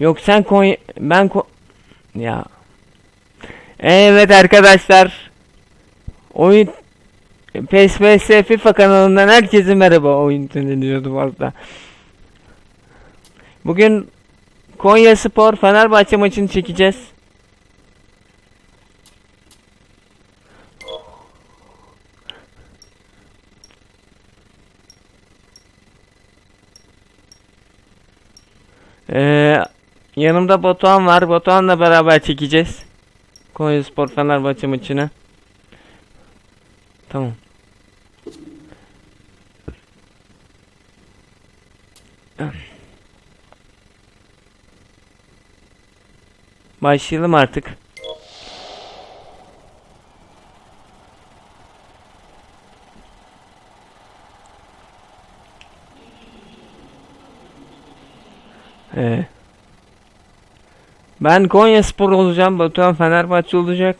Yok sen Konya ben ko ya. Evet arkadaşlar. Oyun PES vs FIFA kanalından herkese merhaba. Oyun dinliyordu valla. Bugün Konya Spor Fenerbahçe maçını çekeceğiz. Ee, yanımda Batuhan var. Batuhan'la beraber çekeceğiz. Konya Spor Fenerbahçe maçını. Tamam. Başlayalım artık. Ee, ben Konya Spor olacağım. Batuhan Fenerbahçe olacak.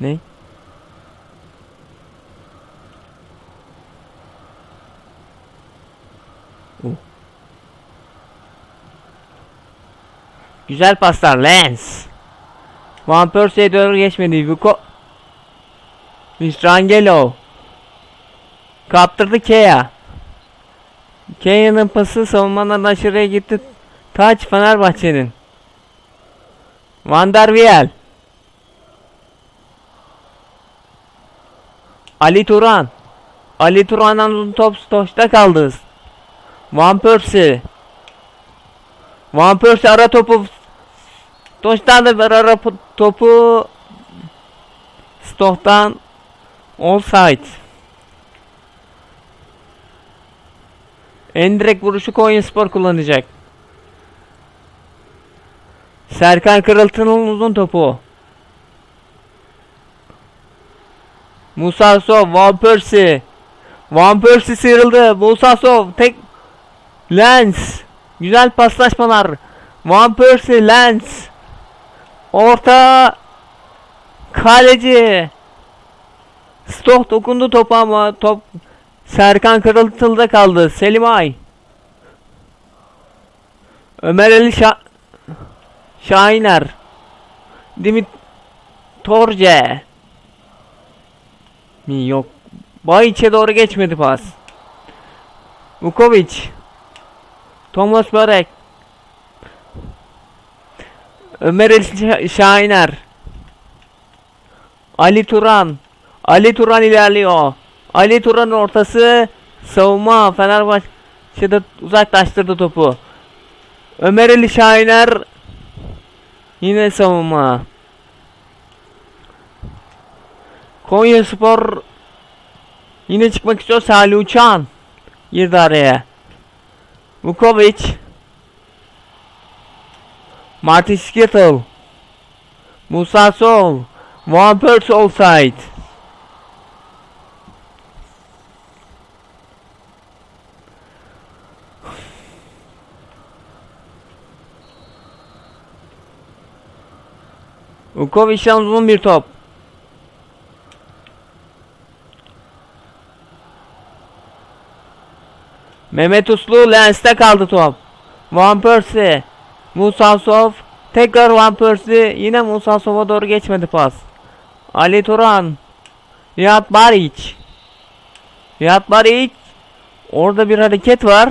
Ne? Oh. Güzel paslar Lens. Van Persie'ye doğru geçmedi. Vuko Mistrangelo. Kaptırdı Kea. Kea'nın pası savunmadan aşırıya gitti. Taç Fenerbahçe'nin. Van der Wiel. Ali Turan. Ali Turan'dan uzun top stoşta kaldı. Van Persie. Van Persie ara topu. Stoştan da bir ara pu- topu. Stohtan offside. En direkt vuruşu Konya Spor kullanacak. Serkan Kırıltı'nın uzun topu. Musa Sov, Van Persie. Van Persie sıyrıldı. Musa Sov tek Lens. Güzel paslaşmalar. Van Persie, Lens. Orta kaleci. Stoh dokundu topa ama top Serkan Kırıltıl'da kaldı. Selim Ay. Ömer Ali Şa Şahiner. Dimit Torce. Mi yok. Bayiç'e doğru geçmedi pas. Vukovic. Thomas Börek. Ömer Ali Şa- Şahiner. Ali Turan. Ali Turan ilerliyor. Ali Turan'ın ortası savunma Fenerbahçe'de uzaklaştırdı topu. Ömer Ali Şahiner yine savunma. Konya Spor yine çıkmak istiyor Salih Uçan girdi araya. Vukovic Martin Skittle Musa Sol Van Persie offside Vukovic'den uzun bir top. Mehmet Uslu Lens'te kaldı top. Van Persie. Musa Sov. Tekrar Van Persie. Yine Musa Sov'a doğru geçmedi pas. Ali Turan. Riyad Baric. Riyad Baric. Orada bir hareket var.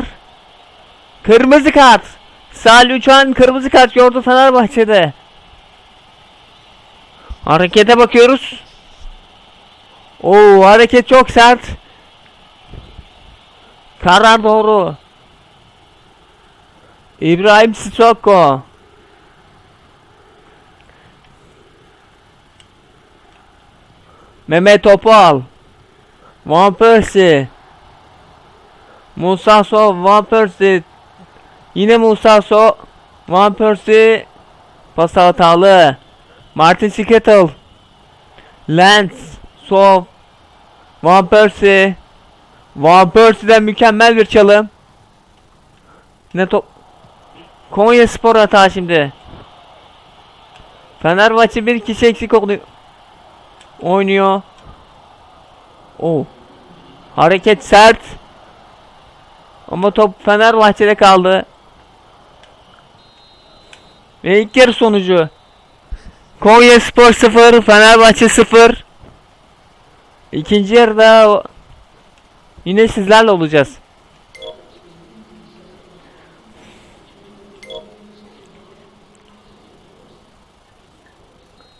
Kırmızı kart. Salih Uçan kırmızı kart gördü Fenerbahçe'de. Harekete bakıyoruz. Oo hareket çok sert. Karar doğru. İbrahim Sissoko. Mehmet Topal. Van Persie. Musa So, Van Persie. Yine Musa So, Van Persie. Pas hatalı. Martin Skittle. Lance. Sov. Van Persie. Van Persie'den mükemmel bir çalım. Ne top? Konya Spor hata şimdi. Fenerbahçe bir kişi eksik. Oynuyor. Oh. Hareket sert. Ama top Fenerbahçe'de kaldı. Ve ilk yarı sonucu. Konya Spor 0, Fenerbahçe 0. İkinci yarıda yine sizlerle olacağız.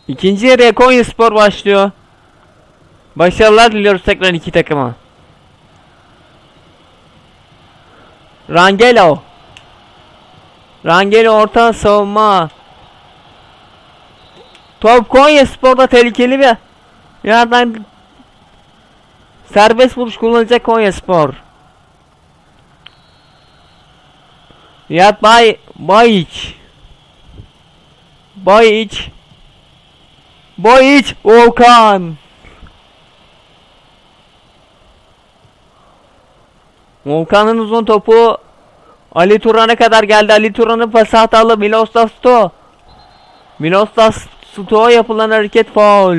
İkinci yarıya Konya Spor başlıyor. Başarılar diliyoruz tekrar iki takıma. Rangelo. Rangelo orta savunma. Top Konya Spor'da tehlikeli bir yerden serbest vuruş kullanacak Konya Spor. Riyad Bay Bayiç. Bayiç. Bayiç Volkan. Volkan'ın uzun topu Ali Turan'a kadar geldi. Ali Turan'ın pası hatalı. Milos Dasto. Milos Dasto'ya yapılan hareket faul.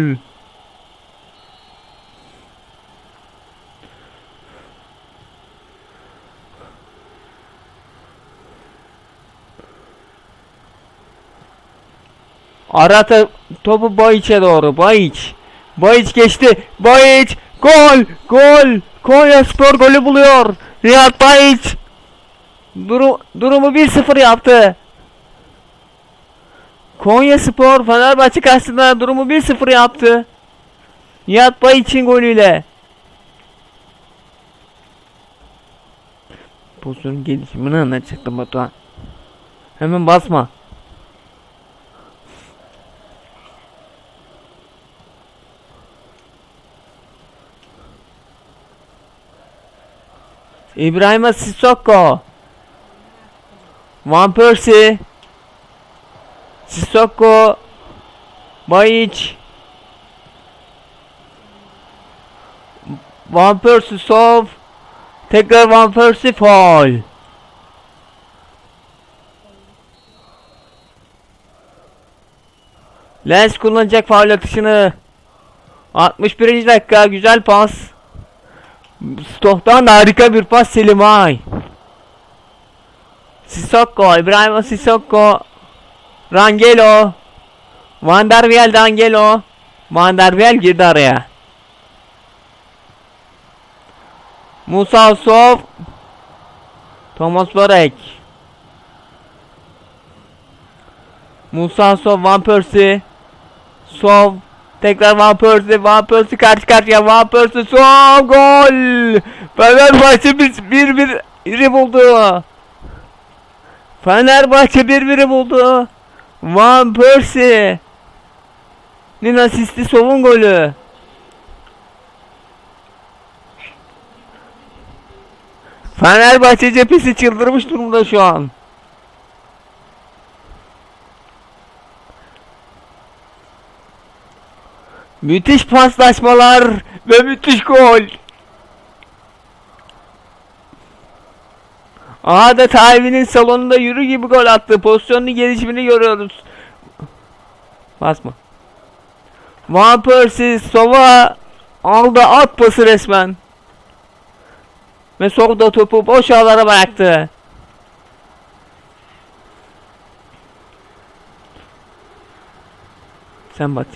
Arata topu Bayiç'e doğru. Bayiç. Bayiç geçti. Bayiç. Gol. Gol. Konya Spor golü buluyor. Riyad Bayiç. Duru, durumu 1-0 yaptı. Konya Spor Fenerbahçe karşısında durumu 1-0 yaptı. Nihat Bayiç'in golüyle. Pozisyonun gelişimini anlatacaktım Batuhan. Hemen basma. İbrahim Sissoko. Van Persie. Sissoko. Bayiç. Van Persie Sov. Tekrar Van Persie faul. Lens kullanacak faul atışını. 61. dakika güzel pas. Stok'tan harika bir pas Selimay. Sissoko, İbrahim Sissoko. Rangelo. Van der Wiel Rangelo. Van der Wiel girdi araya. Musa Sov. Thomas Barek. Musa Sov, Van Persie. Sov. Tekrar Van Persie, Van Persie karşı karşıya Van Persie son gol. Fenerbahçe bir bir bir iri buldu. Fenerbahçe bir biri buldu. Van Persie'nin asisti Sov'un golü. Fenerbahçe cephesi çıldırmış durumda şu an. Müthiş paslaşmalar ve müthiş gol. Adeta evinin salonunda yürü gibi gol attı. Pozisyonun gelişimini görüyoruz. Basma. Van Persie Sova aldı at pası resmen. Ve Sova topu boş ağlara bıraktı. Sen bak.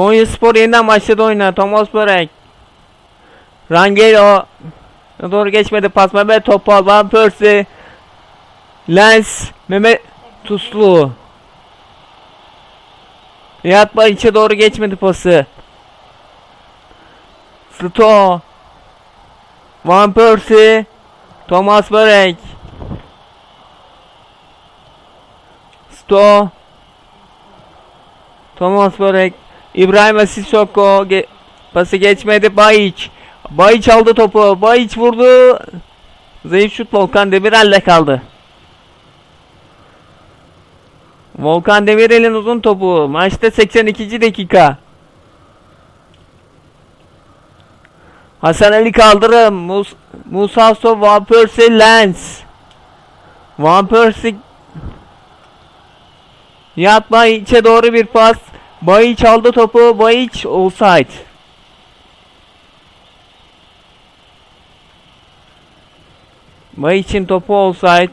Konya Spor yeniden başladı oyuna. Thomas Börek. Rangelo. Doğru geçmedi pas. Mehmet Topal. Van Persie. Lens. Mehmet Tuslu. Riyad içe doğru geçmedi pası. Sto. Van Persie. Thomas Börek. Sto. Thomas Börek. İbrahim Sissoko ge pası geçmedi Bayiç. Bayiç aldı topu. Bayiç vurdu. Zayıf şut Volkan Demirel'le kaldı. Volkan Demirel'in uzun topu. Maçta 82. dakika. Hasan Ali Kaldırım. Mus Musa So Van Persie Lens. Van Persie Yatma içe doğru bir pas. Bayiç aldı topu. Bayiç offside. Bayiç'in topu offside.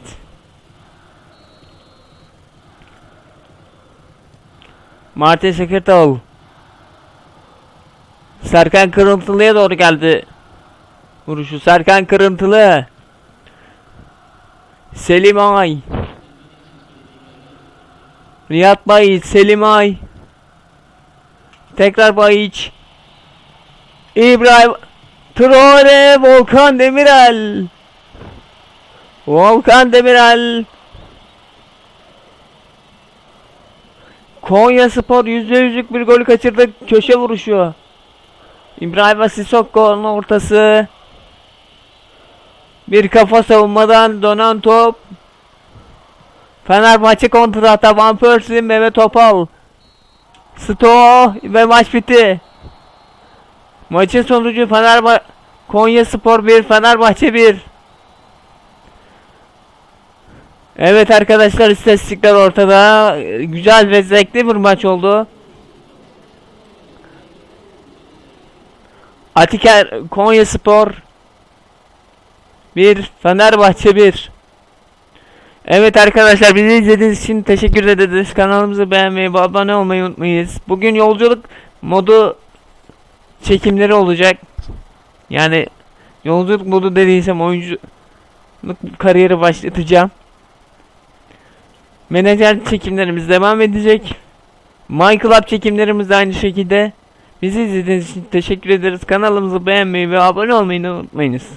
Martin Sekirtal. Serkan Kırıntılı'ya doğru geldi. Vuruşu Serkan Kırıntılı. Selim Ay. Riyad Bayiç, Selim Ay. Tekrar Bayiç. İbrahim Traore, Volkan Demirel. Volkan Demirel. Konya Spor %100'lük bir golü kaçırdı. Köşe vuruşu. İbrahim Sissokko'nun ortası. Bir kafa savunmadan dönen top. Fenerbahçe kontrata Van Persie, Mehmet Topal. Sto ve maç bitti. Maçın sonucu Fenerbahçe Konya Spor 1, Fenerbahçe 1. Evet arkadaşlar istatistikler ortada. Güzel ve zevkli bir maç oldu. Atiker Konya Spor 1 Fenerbahçe 1 Evet arkadaşlar bizi izlediğiniz için teşekkür ederiz. Kanalımızı beğenmeyi ve abone olmayı unutmayınız. Bugün yolculuk modu çekimleri olacak. Yani yolculuk modu dediysem oyunculuk kariyeri başlatacağım. Menajer çekimlerimiz devam edecek. My Club çekimlerimiz de aynı şekilde. Bizi izlediğiniz için teşekkür ederiz. Kanalımızı beğenmeyi ve abone olmayı unutmayınız.